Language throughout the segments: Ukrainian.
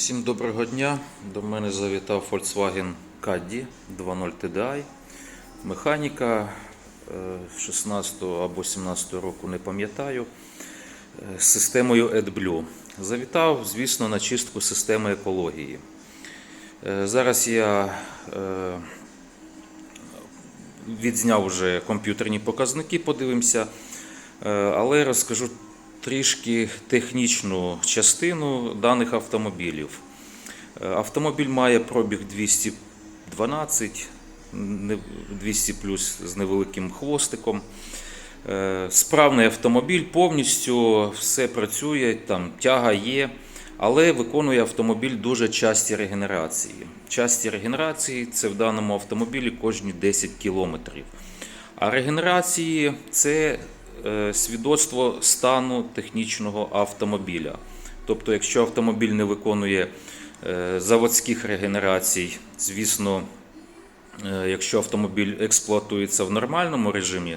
Всім доброго дня. До мене завітав Volkswagen Caddy 2.0 TDI. Механіка е, 16 або 17 року не пам'ятаю. е, З системою AdBlue. Завітав, звісно, на чистку системи екології. Е, Зараз я е, відзняв вже комп'ютерні показники, подивимося, Е, але розкажу трішки технічну частину даних автомобілів. Е, Автомобіль має пробіг 212, 200 плюс з невеликим хвостиком. Е, Справний автомобіль повністю все працює, там тяга є, але виконує автомобіль дуже часті регенерації. Часті регенерації це в даному автомобілі кожні 10 кілометрів. А регенерації це свідоцтво стану технічного автомобіля. Тобто, якщо автомобіль не виконує е, заводських регенерацій, звісно, Е, Якщо автомобіль експлуатується в нормальному режимі,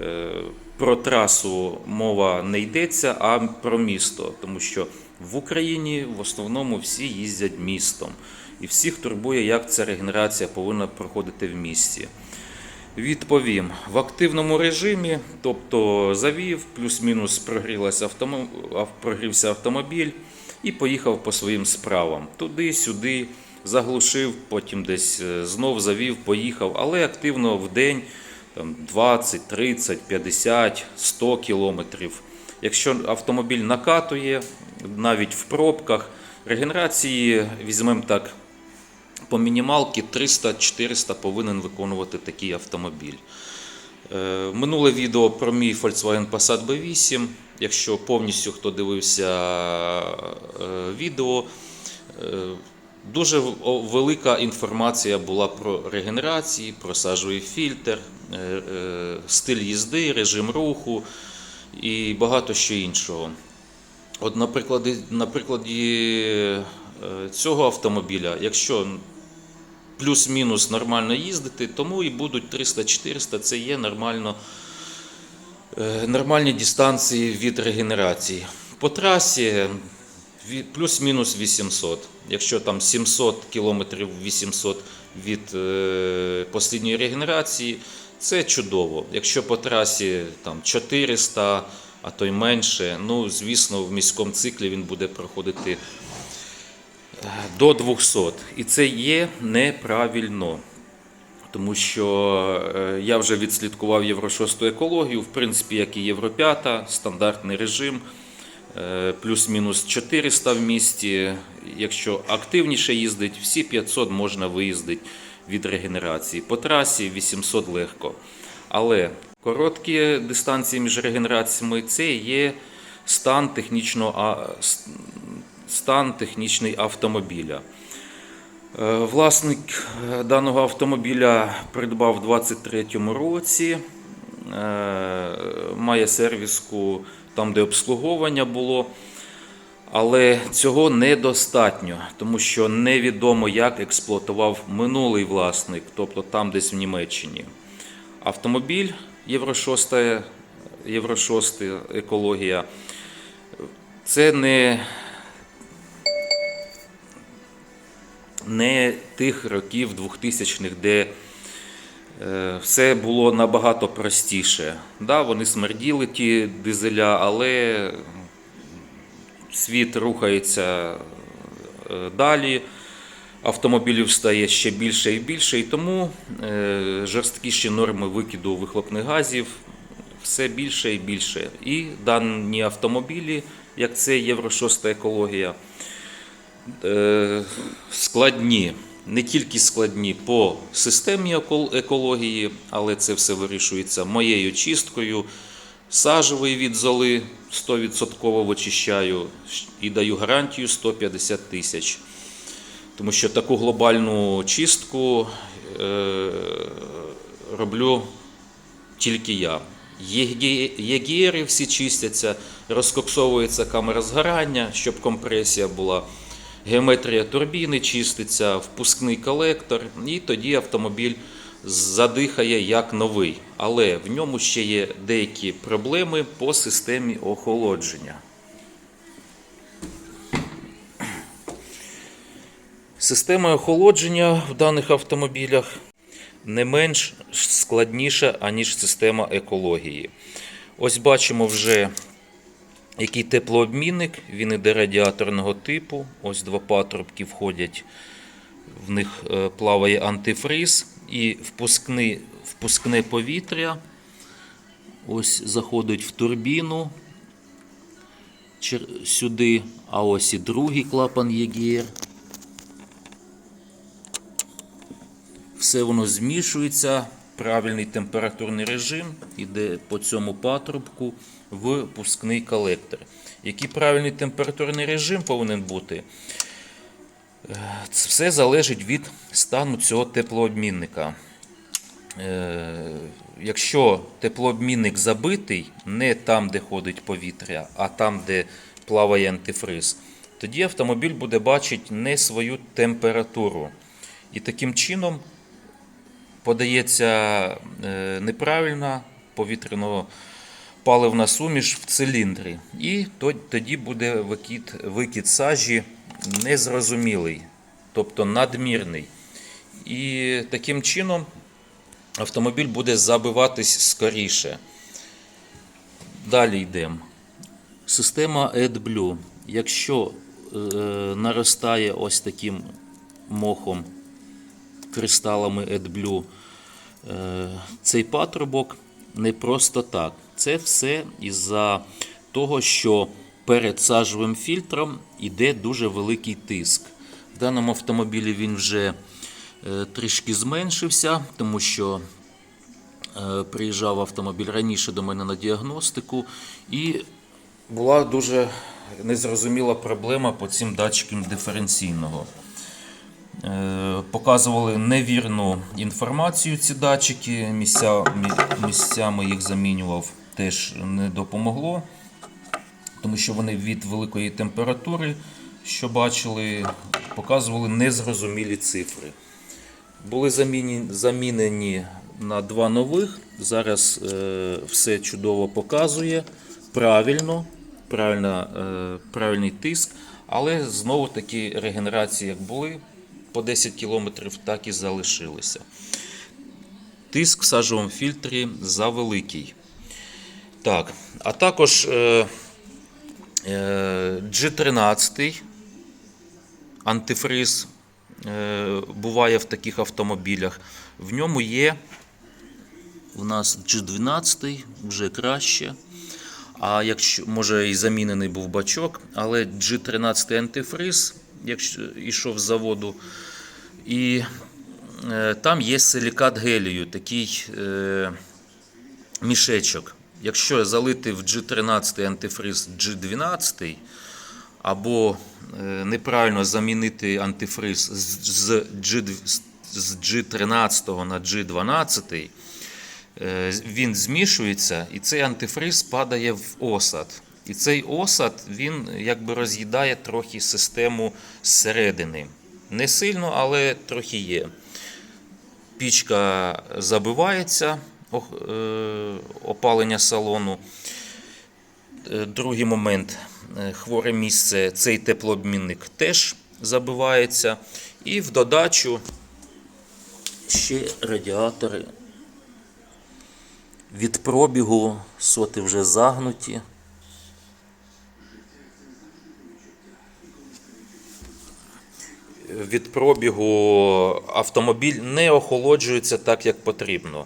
е, про трасу мова не йдеться, а про місто, тому що в Україні в основному всі їздять містом, і всіх турбує, як ця регенерація повинна проходити в місті. Відповім, в активному режимі, тобто завів, плюс-мінус прогрівся автомобіль і поїхав по своїм справам. Туди-сюди заглушив, потім десь е, знов завів, поїхав, але активно в день там, 20, 30, 50, 100 кілометрів. Якщо автомобіль накатує, навіть в пробках, регенерації візьмемо так по мінімалки 300-400 повинен виконувати такий автомобіль. Е, Минуле відео про мій Volkswagen Passat B8. Якщо повністю хто дивився е, відео, е, дуже велика інформація була про регенерації, про сажовий фільтр, стиль їзди, режим руху і багато що іншого. От на прикладі, на цього автомобіля, якщо плюс-мінус нормально їздити, тому і будуть 300-400, це є нормально, е, нормальні дистанції від регенерації. По трасі плюс-мінус 800. Якщо там 700 км 800 від е, послідньої регенерації, це чудово. Якщо по трасі там 400, а то й менше, ну звісно, в міському циклі він буде проходити до 200. І це є неправильно. Тому що е, я вже відслідкував Євро 6 екологію, в принципі, як і Євро 5, стандартний режим, е, плюс-мінус 400 в місті. Якщо активніше їздить, всі 500 можна виїздити від регенерації. По трасі 800 легко. Але короткі дистанції між регенераціями це є стан технічного стан технічний автомобіля. Е, Власник е, даного автомобіля придбав у 2023 році. Е, Має сервіску там, де обслуговування було. Але цього недостатньо, тому що невідомо, як експлуатував минулий власник, тобто там десь в Німеччині. Автомобіль Євро 6, Євро 6 екологія. Це не не тих років 2000-х, де е, все було набагато простіше. Да, вони смерділи ті дизеля, але світ рухається е, далі. Автомобілів стає ще більше і більше, і тому е, жорсткіші норми викиду вихлопних газів все більше і більше. І дані автомобілі, як це Євро 6 екологія, складні, не тільки складні по системі екології, але це все вирішується моєю чисткою. Сажевий від золи 100% вичищаю і даю гарантію 150 тисяч. Тому що таку глобальну чистку е, роблю тільки я. Єгі- Єгієри всі чистяться, розкоксовується камера згорання, щоб компресія була. Геометрія турбіни чиститься, впускний колектор, і тоді автомобіль задихає як новий. Але в ньому ще є деякі проблеми по системі охолодження. Система охолодження в даних автомобілях не менш складніша, аніж система екології. Ось бачимо вже, який теплообмінник, він іде радіаторного типу. Ось два патрубки входять, в них е, плаває антифриз і впускни, впускне повітря. Ось заходить в турбіну сюди, а ось і другий клапан ЄГР. Все воно змішується, правильний температурний режим іде по цьому патрубку в пускний колектор. Який правильний температурний режим повинен бути? Е, все залежить від стану цього теплообмінника. Е, Якщо теплообмінник забитий, не там, де ходить повітря, а там, де плаває антифриз, тоді автомобіль буде бачити не свою температуру. І таким чином подається е, неправильна повітряно-паливна суміш в циліндрі. І тоді буде викид, викид сажі незрозумілий, тобто надмірний. І таким чином автомобіль буде забиватись скоріше. Далі йдемо. Система AdBlue. Якщо е, наростає ось таким мохом кристалами AdBlue е, цей патрубок не просто так. Це все із-за того, що перед сажовим фільтром йде дуже великий тиск. В даному автомобілі він вже е, трішки зменшився, тому що е, приїжджав автомобіль раніше до мене на діагностику, і була дуже незрозуміла проблема по цим датчикам диференційного. Е, Показували невірну інформацію ці датчики, місця, місцями їх замінював, теж не допомогло, тому що вони від великої температури, що бачили, показували незрозумілі цифри. Були замінені, на два нових. Зараз е, все чудово показує. Правильно, правильно е, правильний тиск, але знову таки регенерації, як були по 10 км, так і залишилися. Тиск в сажовому фільтрі завеликий. Так, а також е, е, G13 антифриз е, буває в таких автомобілях. В ньому є у нас G12, вже краще. А якщо може і замінений був бачок, але G13 антифриз, якщо йшов з заводу, і е, там є силікат гелію, такий е, мішечок. Якщо залити в G13 антифриз G12, або е, неправильно замінити антифриз з, з, G, з G13 на G12, е, він змішується, і цей антифриз падає в осад. І цей осад він якби роз'їдає трохи систему зсередини. Не сильно, але трохи є. Пічка забивається, е, опалення салону. Е, Другий момент е, хворе місце, цей теплообмінник теж забивається. І в додачу ще радіатори від пробігу соти вже загнуті. Від пробігу автомобіль не охолоджується так, як потрібно.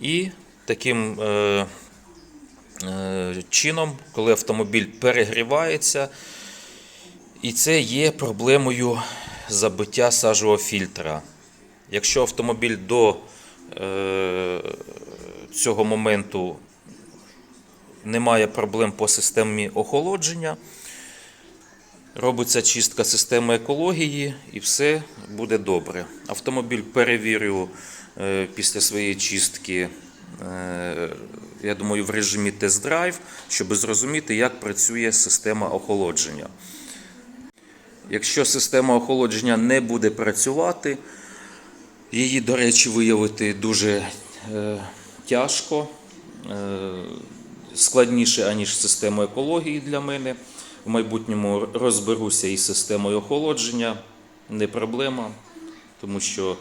І таким е, е, чином, коли автомобіль перегрівається, і це є проблемою забиття сажового фільтра. Якщо автомобіль до е, цього моменту немає проблем по системі охолодження, робиться чистка системи екології і все буде добре. Автомобіль перевірю е, після своєї чистки, е, я думаю, в режимі тест-драйв, щоб зрозуміти, як працює система охолодження. Якщо система охолодження не буде працювати, її, до речі, виявити дуже е, тяжко, складніше, аніж система екології для мене. В майбутньому розберуся із системою охолодження. не проблема, тому що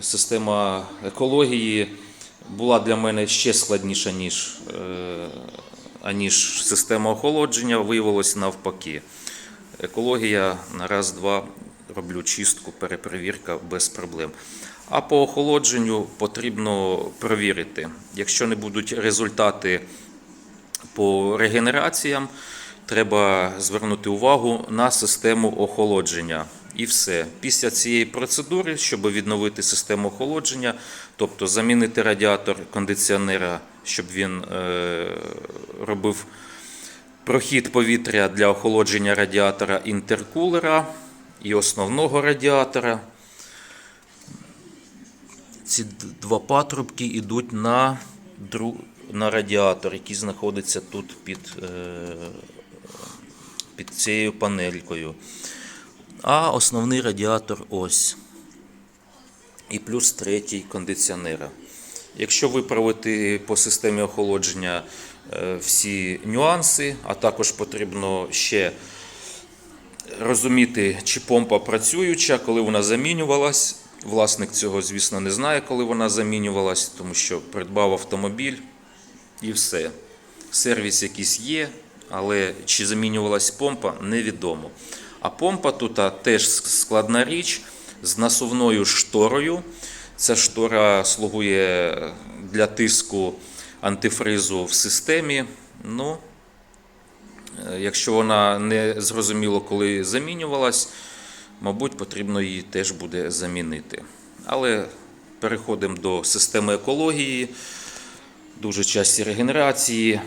система екології була для мене ще складніша, ніж, е, аніж система охолодження, виявилось навпаки. Екологія на раз-два роблю чистку, перепровірка без проблем. А по охолодженню потрібно провірити. Якщо не будуть результати по регенераціям, треба звернути увагу на систему охолодження. І все. Після цієї процедури, щоб відновити систему охолодження, тобто замінити радіатор кондиціонера, щоб він е, робив прохід повітря для охолодження радіатора інтеркулера і основного радіатора. Ці два патрубки йдуть на, на радіатор, який знаходиться тут під, е, під цією панелькою. А основний радіатор ось. І плюс третій кондиціонера. Якщо виправити по системі охолодження е, всі нюанси, а також потрібно ще розуміти, чи помпа працююча, коли вона замінювалась. Власник цього, звісно, не знає, коли вона замінювалась, тому що придбав автомобіль і все. Сервіс якийсь є, але чи замінювалась помпа, невідомо. А помпа тут теж складна річ з насувною шторою. Ця штора слугує для тиску антифризу в системі. Ну, Е, Якщо вона не зрозуміло, коли замінювалась, мабуть, потрібно її теж буде замінити. Але переходимо до системи екології, дуже часті регенерації.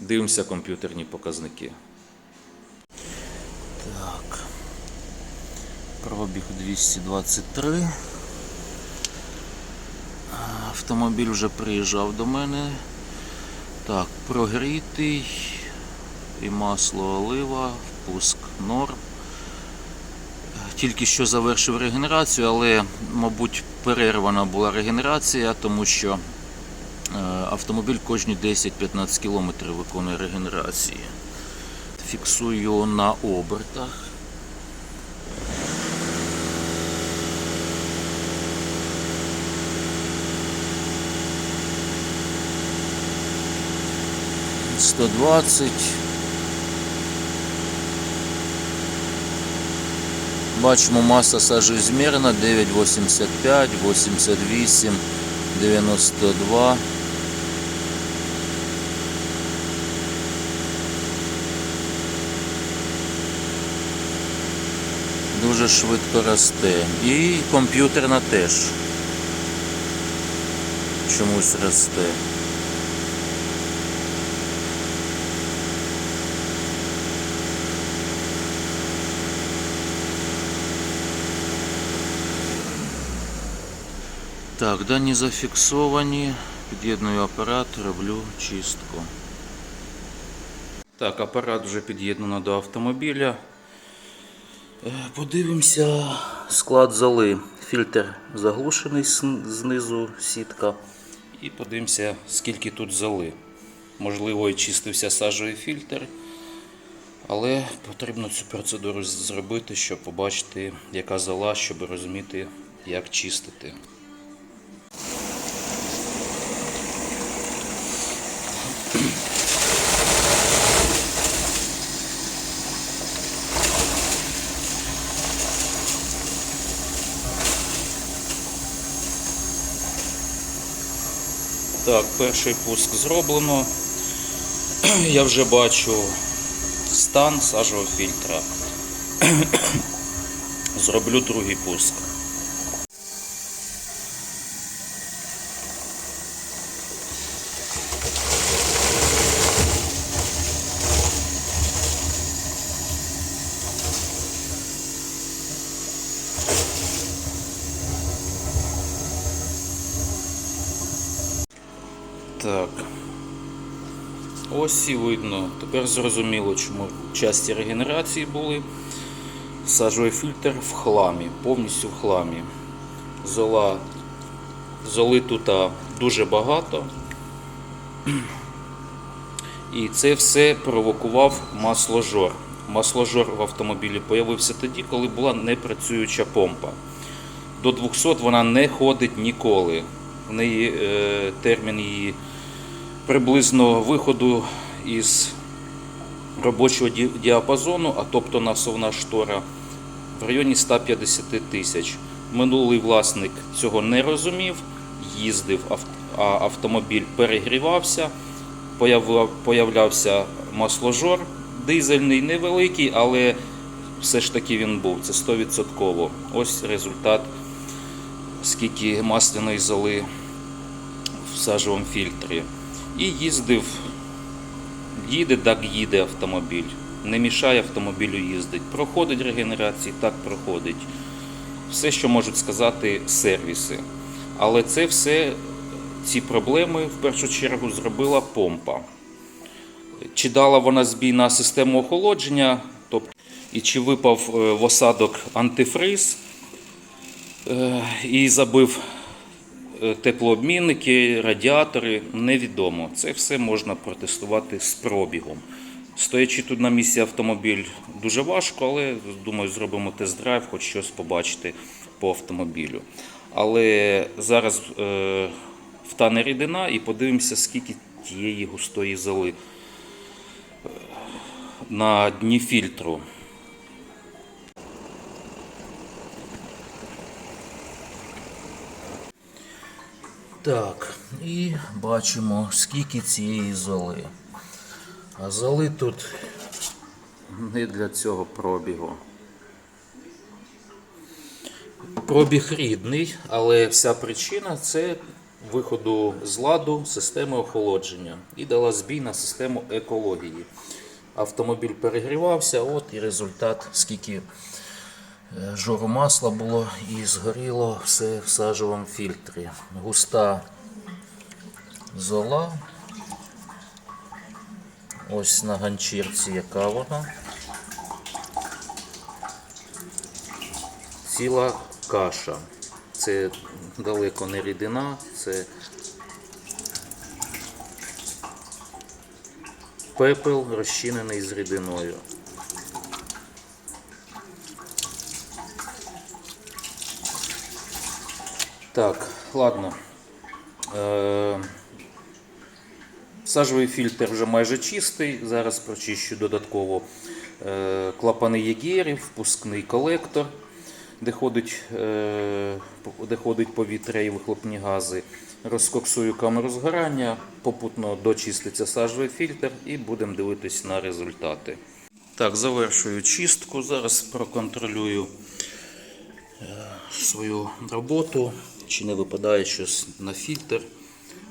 Дивимося комп'ютерні показники. Так. Пробіг 223. Автомобіль вже приїжджав до мене. Так, прогрітий і масло олива, впуск норм. Тільки що завершив регенерацію, але, мабуть, перервана була регенерація, тому що автомобіль кожні 10-15 км виконує регенерації. Фіксую на обертах. Сто двадцять. Бачимо, маса сажоізмірна 9,85, 88, 92. Дуже швидко росте. І комп'ютерна теж чомусь росте. Так, дані зафіксовані. Під'єдную апарат, роблю чистку. Так, апарат вже під'єднано до автомобіля. Подивимося склад зали. Фільтр заглушений знизу сітка. І подивимося, скільки тут зали. Можливо, і чистився сажовий фільтр. Але потрібно цю процедуру зробити, щоб побачити, яка зала, щоб розуміти, як чистити. Так, перший пуск зроблено. Я вже бачу стан сажого фільтра. Зроблю другий пуск. Так. Ось і видно. Тепер зрозуміло, чому часті регенерації були. Сажовий фільтр в хламі, повністю в хламі. Зола, золи тут дуже багато. І це все провокував масложор. масложор в автомобілі появився тоді, коли була непрацююча помпа. До 200 вона не ходить ніколи. В неї е, термін її приблизно виходу із робочого діапазону, а тобто насовна штора, в районі 150 тисяч. Минулий власник цього не розумів, їздив, а автомобіль перегрівався, появлявся масложор, дизельний невеликий, але все ж таки він був. Це 100%. Ось результат, скільки масляної золи в сажовому фільтрі. І їздив Їде, так їде автомобіль. Не мішає автомобілю їздить. Проходить регенерації, так проходить. Все, що можуть сказати сервіси. Але це все, ці проблеми в першу чергу зробила помпа. Чи дала вона збій на систему охолодження, тобто, і чи випав е, в осадок антифриз е, і забив теплообмінники, радіатори, невідомо. Це все можна протестувати з пробігом. Стоячи тут на місці автомобіль дуже важко, але думаю, зробимо тест-драйв, хоч щось побачити по автомобілю. Але зараз е, втане рідина і подивимося, скільки тієї густої золи е, на дні фільтру. Так, і бачимо, скільки цієї золи. А золи тут не для цього пробігу. Пробіг рідний, але вся причина це виходу з ладу системи охолодження і дала збій на систему екології. Автомобіль перегрівався, от і результат, скільки жору масла було і згоріло все в сажовому фільтрі. Густа зола. Ось на ганчірці яка вона. Ціла каша. Це далеко не рідина, це пепел розчинений з рідиною. Так, ладно. Е, фільтр вже майже чистий. Зараз прочищу додатково е, клапани єгерів, впускний колектор, де ходить, е, де ходить повітря і вихлопні гази. Розкоксую камеру згорання, попутно дочиститься сажовий фільтр і будемо дивитись на результати. Так, завершую чистку. Зараз проконтролюю е, свою роботу, чи не випадає щось на фільтр.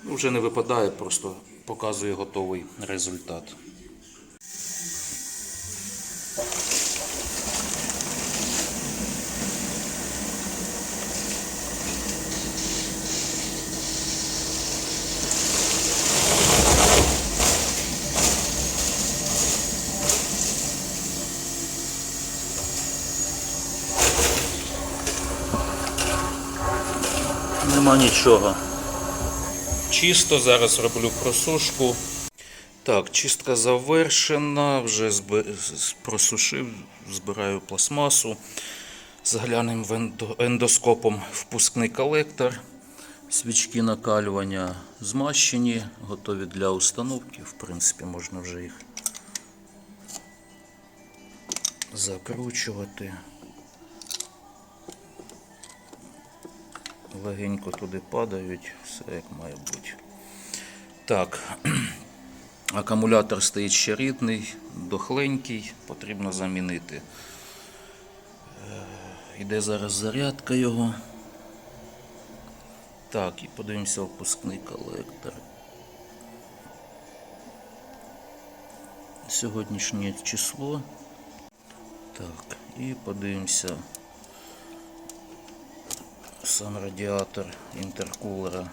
Ну, Вже не випадає, просто показує готовий результат. Нема нічого. Чисто, зараз роблю просушку. Так, чистка завершена, вже зб- просушив, збираю пластмасу. Заглянемо ендоскопом впускний колектор. Свічки накалювання змащені, готові для установки. В принципі, можна вже їх закручувати. Легенько туди падають, все як має бути. Так, акумулятор стоїть ще рідний, дохленький, потрібно замінити. Е, Іде зараз зарядка його. Так, і подивимося опускний колектор. Сьогоднішнє число. Так, і подивимося сам радіатор інтеркулера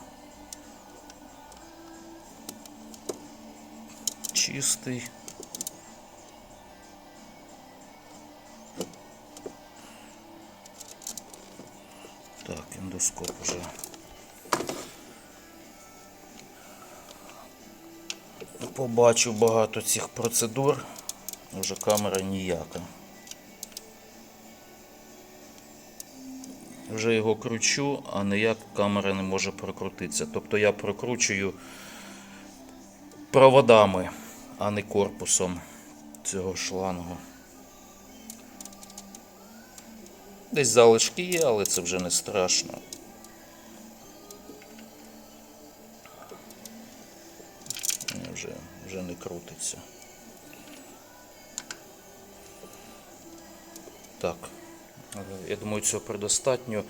чистий. Так, ендоскоп вже. Побачив багато цих процедур вже камера ніяка. Вже його кручу, а ніяк камера не може прокрутитися. Тобто я прокручую проводами, а не корпусом цього шлангу. Десь залишки є, але це вже не страшно. Думаю, цього предостатньо.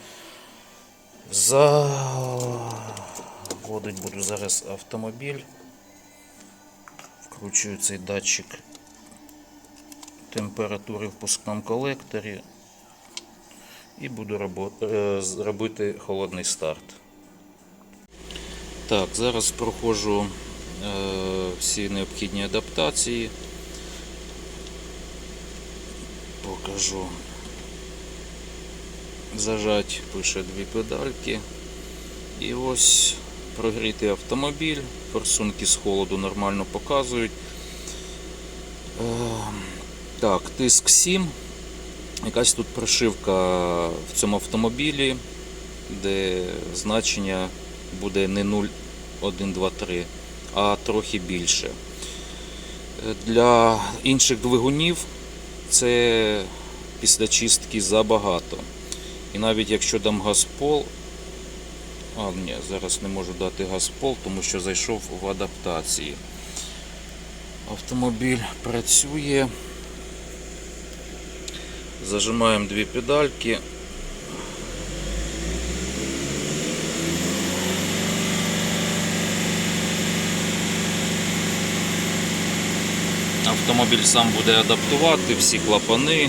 Заводить буду зараз автомобіль. Вкручую цей датчик температури в пускному колекторі і буду е, робити холодний старт. Так, зараз проходжу е, всі необхідні адаптації. Покажу. Зажать пише дві педальки. І ось прогрітий автомобіль. Форсунки з холоду нормально показують. Е, так, тиск 7. Якась тут прошивка в цьому автомобілі, де значення буде не 0, 1, 2, 3, а трохи більше. Е, Для інших двигунів це після чистки забагато. І навіть якщо дам газпол, а ні, зараз не можу дати газпол, тому що зайшов в адаптації. Автомобіль працює. Зажимаємо дві педальки. Автомобіль сам буде адаптувати всі клапани,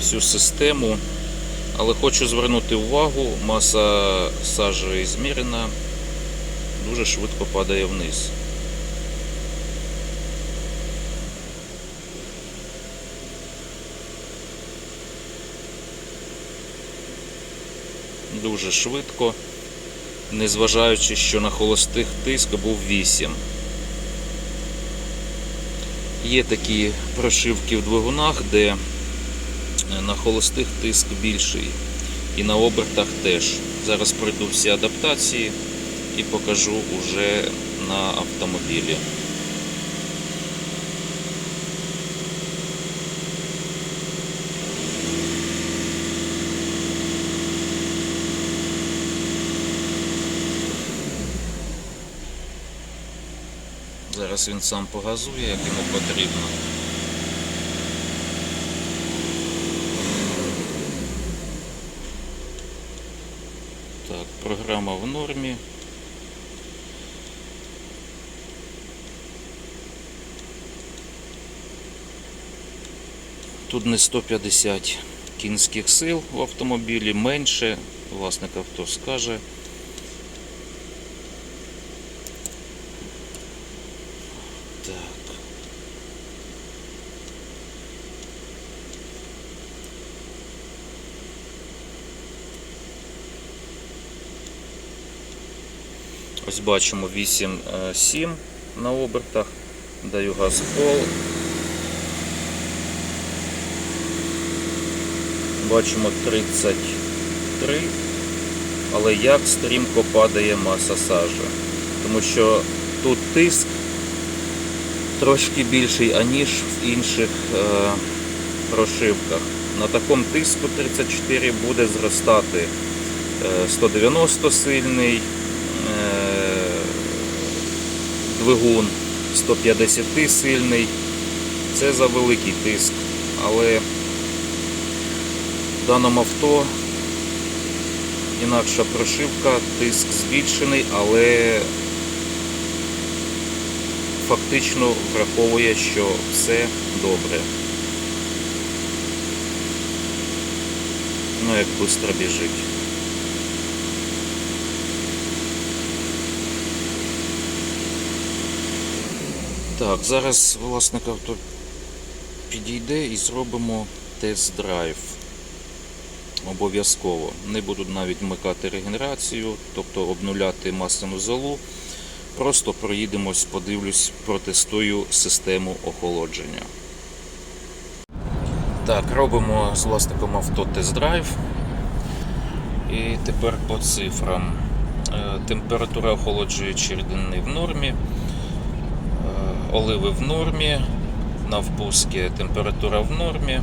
всю систему. Але хочу звернути увагу, маса сажі змірена, дуже швидко падає вниз. Дуже швидко, незважаючи, що на холостих тиск був 8. Є такі прошивки в двигунах, де на холостих тиск більший. І на обертах теж. Зараз пройду всі адаптації і покажу уже на автомобілі. Зараз він сам погазує, як йому потрібно. Так, програма в нормі. Тут не 150 кінських сил в автомобілі, менше, власник авто скаже. Так. Ось бачимо 8-7 на обертах. Даю газ в пол. Бачимо 33, але як стрімко падає маса сажі. Тому що тут тиск трошки більший, аніж в інших е, прошивках. На такому тиску 34 буде зростати е, 190 сильний е, двигун, 150 сильний. Це за великий тиск. Але в даному авто інакша прошивка, тиск збільшений, але фактично враховує, що все добре. Ну, як швидко біжить. Так, зараз власник авто підійде і зробимо тест-драйв. Обов'язково. Не буду навіть вмикати регенерацію, тобто обнуляти масляну залу. Просто проїдемось, подивлюсь, протестую систему охолодження. Так, робимо з власником авто тест-драйв. І тепер по цифрам. Е, Температура охолоджуючої рідини в нормі, оливи в нормі, на впуски температура в нормі,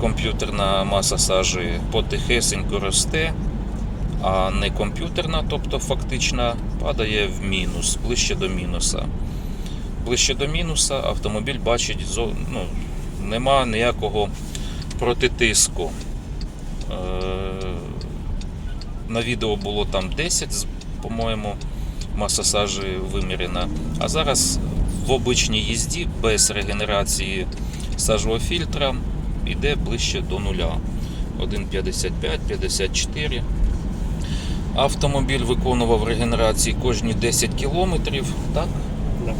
комп'ютерна маса сажі потихесенько росте, а не комп'ютерна, тобто фактична, падає в мінус, ближче до мінуса. Ближче до мінуса автомобіль бачить, ну, нема ніякого протитиску. Е, на відео було там 10, по-моєму, маса сажі вимірена. А зараз в обичній їзді без регенерації сажового йде ближче до нуля. 1,55-54. Автомобіль виконував регенерації кожні 10 кілометрів, так? Да.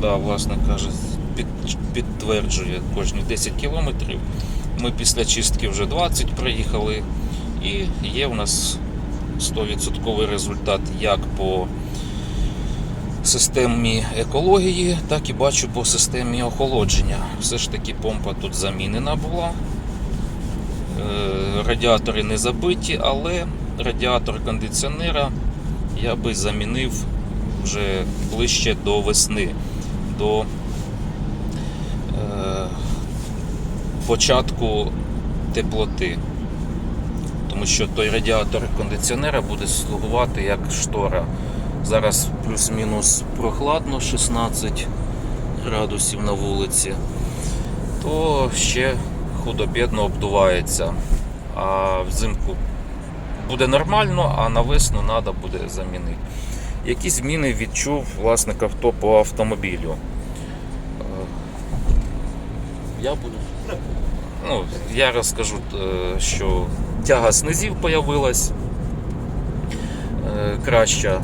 Да, власне каже, під, підтверджує кожні 10 кілометрів. Ми після чистки вже 20 проїхали, і є у нас 100% результат як по системі екології, так і бачу по системі охолодження. Все ж таки помпа тут замінена була. Е, Радіатори не забиті, але радіатор кондиціонера я би замінив вже ближче до весни, до е, початку теплоти. Тому що той радіатор кондиціонера буде слугувати як штора. Зараз плюс-мінус прохладно 16 градусів на вулиці, то ще худо-бідно обдувається. А взимку буде нормально, а на весну треба буде замінити. Які зміни відчув власник авто по автомобілю? Е, Я буду. Ну, я розкажу, е, що тяга знизів появилась е, краща.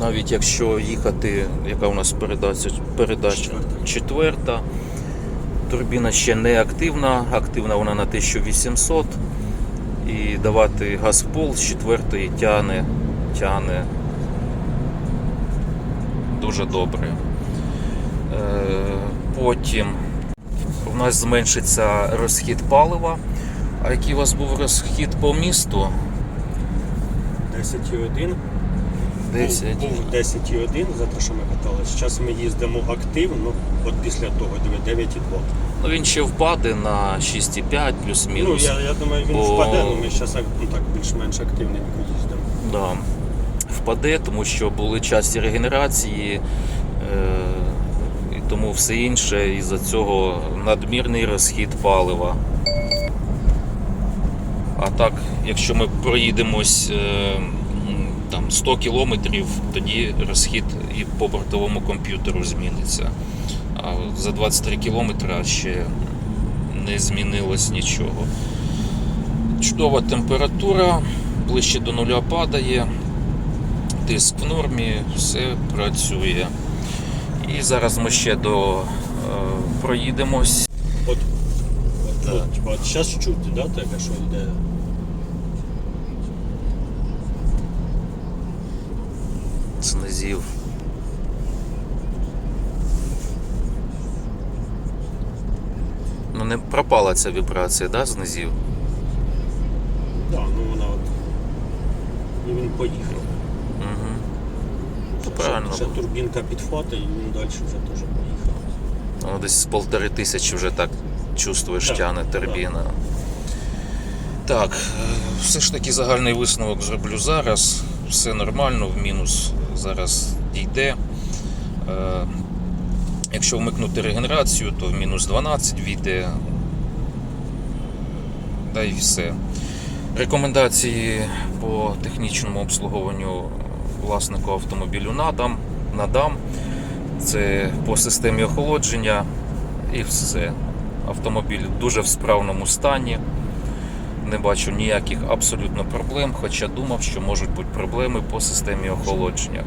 Навіть якщо їхати, яка у нас передача, передача Четверта. Турбіна ще не активна, активна вона на 1800. І давати газ в пол з четвертої тяне, тяне дуже добре. Е, Потім у нас зменшиться розхід палива. А який у вас був розхід по місту? 10,1. 10. Був, був 10,1 за те, що ми каталися. Зараз ми їздимо активно, от після того диви, 9,2. Ну він ще впаде на 6,5 Ну, плюс-мінус. я, я думаю, він Бо- впаде, але ми зараз ну, так більш-менш активненько їздимо. Да. Впаде, тому що були часті регенерації, е, і тому все інше, із-за цього надмірний розхід палива. А так, якщо ми проїдемось е, там 100 кілометрів, тоді розхід і по бортовому комп'ютеру зміниться. А за 23 кілометри ще не змінилось нічого. Чудова температура, ближче до нуля падає, тиск в нормі, все працює. І зараз ми ще до е, проїдемось. От, от, от, от зараз чути, да, таке, що йде. Знизів. Ну не пропала ця вібрація, да, знизів? Да, ну вона от. І він поїхав. Угу. Ще- правильно. Ще турбінка підхватить і він далі вже теж поїхав. Ну, десь з полтори тисячі вже так чувствуєш, Так, тяне турбіна. Так, е, все ж таки загальний висновок зроблю зараз. Все нормально, в мінус зараз дійде. Е, Якщо вмикнути регенерацію, то в мінус 12 війде. Да і все. Рекомендації по технічному обслуговуванню власнику автомобілю надам. надам. Це по системі охолодження і все. Автомобіль дуже в справному стані. Не бачу ніяких абсолютно проблем, хоча думав, що можуть бути проблеми по системі охолодження.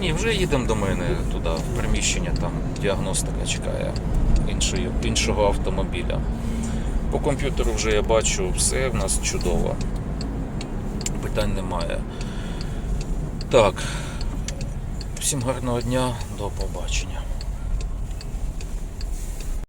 Ні, вже їдемо до мене туди, в приміщення, там діагностика чекає іншої, іншого автомобіля. По комп'ютеру вже я бачу, все в нас чудово. Питань немає. Так. Всім гарного дня, до побачення.